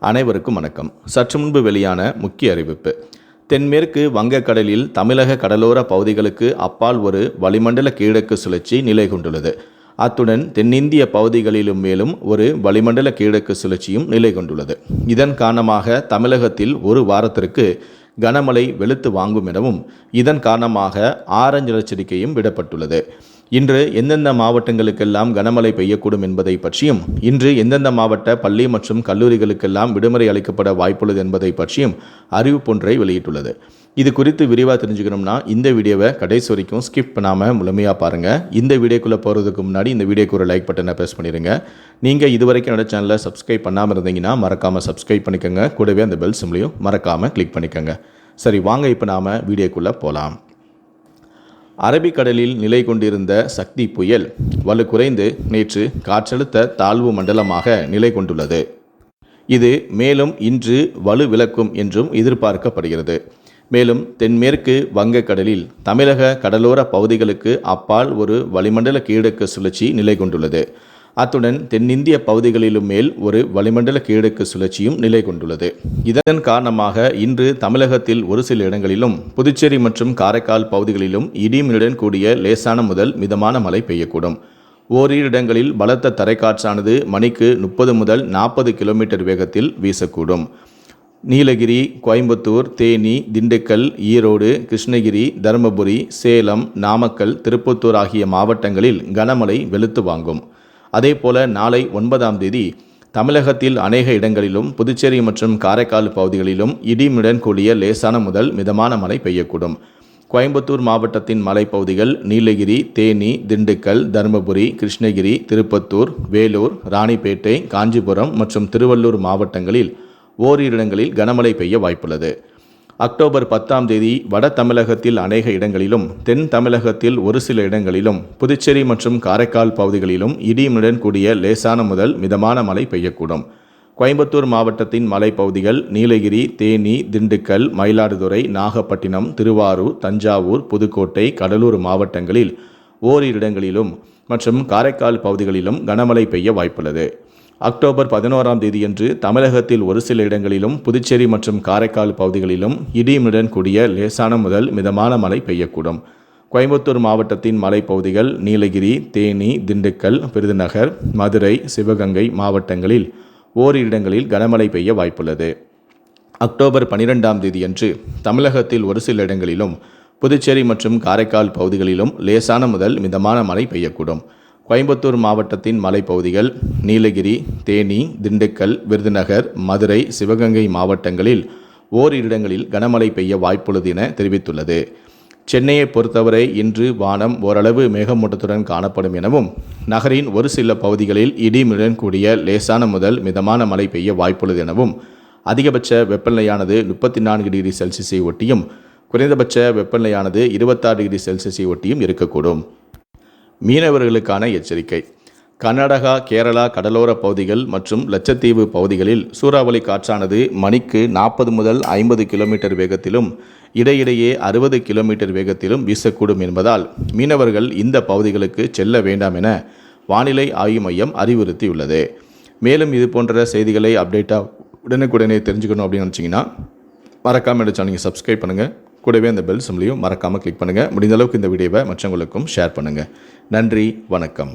அனைவருக்கும் வணக்கம். சற்று முன்பு வெளியான முக்கிய அறிவிப்பு. தென்மேற்கு வங்கக்கடலில் தமிழக கடலோர பகுதிகளுக்கு அப்பால் ஒரு வளிமண்டல கீழக்கு சுழற்சி நிலை கொண்டுள்ளது. அத்துடன் தென்னிந்திய பகுதிகளிலும் மேலும் ஒரு வளிமண்டல கீழக்கு சுழற்சியும் நிலை கொண்டுள்ளது. இதன் காரணமாக தமிழகத்தில் ஒரு வாரத்திற்கு கனமழை வெளுத்து வாங்கும் எனவும் இதன் காரணமாக ஆரஞ்சு எச்சரிக்கையும் விடப்பட்டுள்ளது. இன்று எந்தெந்த மாவட்டங்களுக்கெல்லாம் கனமழை பெய்யக்கூடும் என்பதை பற்றியும் இன்று எந்தெந்த மாவட்ட பள்ளி மற்றும் கல்லூரிகளுக்கெல்லாம் விடுமுறை அளிக்கப்பட வாய்ப்புள்ளது என்பதை பற்றியும் அறிவிப்பொன்றை வெளியிட்டுள்ளது. இது குறித்து விரிவாக தெரிஞ்சுக்கணும்னா இந்த வீடியோவை கடைசி வரைக்கும் ஸ்கிப் பண்ணாமல் முழுமையாக பாருங்கள் இந்த வீடியோக்குள்ளே போகிறதுக்கு முன்னாடி இந்த வீடியோக்கு ஒரு லைக் பட்டனை ப்ரெஸ் பண்ணிடுங்க. நீங்கள் இதுவரைக்கும் என்னோட சேனலை சப்ஸ்கிரைப் பண்ணாமல் இருந்தீங்கன்னா மறக்காமல் சப்ஸ்கிரைப் பண்ணிக்கோங்க. கூடவே அந்த பெல் சிம்லையும் மறக்காமல் கிளிக் பண்ணிக்கோங்க. சரி வாங்க இப்போ நாம் வீடியோக்குள்ளே போகலாம் அரபிக்கடலில் நிலை கொண்டிருந்த சக்தி புயல் வலு குறைந்து நேற்று காற்றழுத்த தாழ்வு மண்டலமாக நிலை கொண்டுள்ளது. இது மேலும் இன்று வலு விளக்கும் என்றும் எதிர்பார்க்கப்படுகிறது. மேலும் தென்மேற்கு வங்கக்கடலில் தமிழக கடலோர பகுதிகளுக்கு அப்பால் ஒரு வளிமண்டல கீழக்கு சுழற்சி நிலை கொண்டுள்ளது. அத்துடன் தென்னிந்திய பகுதிகளிலும் மேல் ஒரு வளிமண்டல கீழக்கு சுழற்சியும் நிலை கொண்டுள்ளது. இதன் காரணமாக இன்று தமிழகத்தில் ஒரு சில இடங்களிலும் புதுச்சேரி மற்றும் காரைக்கால் பகுதிகளிலும் இடிமின்னுடன் கூடிய லேசான முதல் மிதமான மழை பெய்யக்கூடும். ஓரிரு இடங்களில் பலத்த தரைக்காற்றானது மணிக்கு முப்பது முதல் நாற்பது கிலோமீட்டர் வேகத்தில் வீசக்கூடும். நீலகிரி கோயம்புத்தூர் தேனி திண்டுக்கல் ஈரோடு கிருஷ்ணகிரி தருமபுரி சேலம் நாமக்கல் திருப்பத்தூர் ஆகிய மாவட்டங்களில் கனமழை வெளுத்து வாங்கும். அதே போல நாளை ஒன்பதாம் தேதி தமிழகத்தில் அநேக இடங்களிலும் புதுச்சேரி மற்றும் காரைக்கால் பகுதிகளிலும் இடிமுடன் கூடிய லேசான முதல் மிதமான மழை பெய்யக்கூடும். கோயம்புத்தூர் மாவட்டத்தின் மலைப்பகுதிகள் நீலகிரி தேனி திண்டுக்கல் தருமபுரி கிருஷ்ணகிரி திருப்பத்தூர் வேலூர் ராணிப்பேட்டை காஞ்சிபுரம் மற்றும் திருவள்ளூர் மாவட்டங்களில் ஓரிரு இடங்களில் கனமழை பெய்ய வாய்ப்புள்ளது. அக்டோபர் பத்தாம் தேதி வட தமிழகத்தில் அநேக இடங்களிலும் தென் தமிழகத்தில் ஒரு சில இடங்களிலும் புதுச்சேரி மற்றும் காரைக்கால் பகுதிகளிலும் இடியுடன் கூடிய லேசான முதல் மிதமான மழை பெய்யக்கூடும். கோயம்புத்தூர் மாவட்டத்தின் மலைப்பகுதிகள் நீலகிரி தேனி திண்டுக்கல் மயிலாடுதுறை நாகப்பட்டினம் திருவாரூர் தஞ்சாவூர் புதுக்கோட்டை கடலூர் மாவட்டங்களில் ஓரிரு இடங்களிலும் மற்றும் காரைக்கால் பகுதிகளிலும் கனமழை பெய்ய வாய்ப்புள்ளது. அக்டோபர் பதினோராம் தேதியன்று தமிழகத்தில் ஒரு சில இடங்களிலும் புதுச்சேரி மற்றும் காரைக்கால் பகுதிகளிலும் இடியுடன் கூடிய லேசான முதல் மிதமான மழை பெய்யக்கூடும். கோயம்புத்தூர் மாவட்டத்தின் மலைப்பகுதிகள் நீலகிரி தேனி திண்டுக்கல் விருதுநகர் மதுரை சிவகங்கை மாவட்டங்களில் ஓரிரு இடங்களில் கனமழை பெய்ய வாய்ப்புள்ளது. அக்டோபர் பனிரெண்டாம் தேதியன்று தமிழகத்தில் ஒரு சில இடங்களிலும் புதுச்சேரி மற்றும் காரைக்கால் பகுதிகளிலும் லேசான முதல் மிதமான மழை பெய்யக்கூடும். கோயம்புத்தூர் மாவட்டத்தின் மலைப்பகுதிகள் நீலகிரி தேனி திண்டுக்கல் விருதுநகர் மதுரை சிவகங்கை மாவட்டங்களில் ஓரிரு இடங்களில் கனமழை பெய்ய வாய்ப்புள்ளது என தெரிவித்துள்ளது. சென்னையை பொறுத்தவரை இன்று வானம் ஓரளவு மேகமூட்டத்துடன் காணப்படும் எனவும் நகரின் ஒரு சில பகுதிகளில் இடிமுடன் கூடிய லேசான முதல் மிதமான மழை பெய்ய வாய்ப்புள்ளது எனவும் அதிகபட்ச வெப்பநிலையானது முப்பத்தி நான்கு டிகிரி செல்சியஸை ஒட்டியும் குறைந்தபட்ச வெப்பநிலையானது இருபத்தாறு டிகிரி செல்சியஸை ஒட்டியும் இருக்கக்கூடும். மீனவர்களுக்கான எச்சரிக்கை. கர்நாடகா கேரளா கடலோர பகுதிகள் மற்றும் லட்சத்தீவு பகுதிகளில் சூறாவளி காற்றானது மணிக்கு நாற்பது முதல் ஐம்பது கிலோமீட்டர் வேகத்திலும் இடையிடையே அறுபது கிலோமீட்டர் வேகத்திலும் வீசக்கூடும் என்பதால் மீனவர்கள் இந்த பகுதிகளுக்கு செல்ல வேண்டாம் என வானிலை ஆய்வு மையம் அறிவுறுத்தியுள்ளது. மேலும் இது போன்ற செய்திகளை அப்டேட்டாக உடனுக்குடனே தெரிஞ்சுக்கணும் அப்படின்னு நினச்சிங்கன்னா மறக்காமல் சேனலுக்கு சப்ஸ்கிரைப் பண்ணுங்கள் கூடவே அந்த பெல் சிம்லையும் மறக்காமல் கிளிக் பண்ணுங்கள் முடிந்த அளவுக்கு இந்த வீடியோவை மற்றவங்களுக்கும் ஷேர் பண்ணுங்கள் நன்றி வணக்கம்.